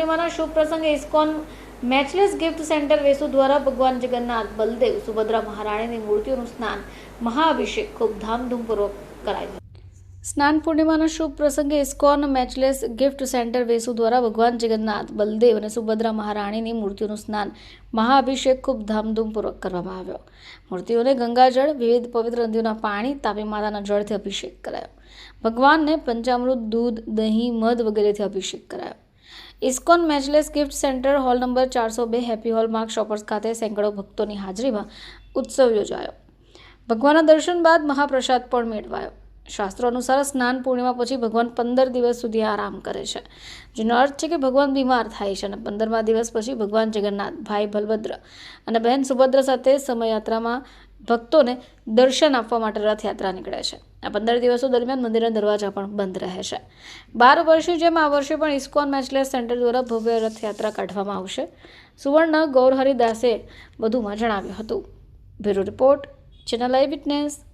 પૂર્ણિમાના શુભ પ્રસંગે ISKCON matchless gift centre Vesu દ્વારા ભગવાન જગન્નાથ બલદેવ સુભદ્રા મહારાણીની મૂર્તિઓનું સ્નાન, મહાઅભિષેક ખૂબ ધામધૂમપૂર્વક કરાયું સ્નાન પૂર્ણિમાના શુભ પ્રસંગે ISKCON matchless gift centre Vesu દ્વારા ભગવાન જગન્નાથ બલદેવ અને સુભદ્રા મહારાણીની મૂર્તિઓનું સ્નાન, મહાઅભિષેક ખૂબ ધામધૂમપૂર્વક કરવામાં આવ્યો. મૂર્તિઓને ગંગાજળ, વિવિધ પવિત્ર નદીઓના પાણી, તાપી માતાના જળથી અભિષેક કરાયો. ભગવાનને પંચામૃત, દૂધ, દહીં, મધ વગેરેથી અભિષેક કરાયો. ISKCON matchless gift centre hall number ચારસો બે હેપી હોલ માર્ક શોપર્સ ખાતે સેંકડો ભક્તોની હાજરીમાં ઉત્સવ યોજાયો. ભગવાનના દર્શન બાદ મહાપ્રસાદ પણ મેળવાયો. શાસ્ત્રો અનુસાર સ્નાન પૂર્ણિમા પછી ભગવાન પંદર દિવસ સુધી આરામ કરે છે, જેનો અર્થ છે કે ભગવાન બીમાર થાય છે અને પંદરમા દિવસ પછી ભગવાન જગન્નાથ, ભાઈ બલભદ્ર અને બહેન સુભદ્ર સાથે સમયયાત્રામાં ભક્તોને દર્શન આપવા માટે રથયાત્રા નીકળે છે. આ પંદર દિવસો દરમિયાન મંદિરના દરવાજા પણ બંધ રહે છે. બાર વર્ષે જેમ આ વર્ષે પણ ઇસ્કોન મેચલેસ સેન્ટર દ્વારા ભવ્ય રથયાત્રા કાઢવામાં આવશે. સુવર્ણ ગૌરહરિદાસે વધુમાં જણાવ્યું હતું. Bureau report, channel eye witness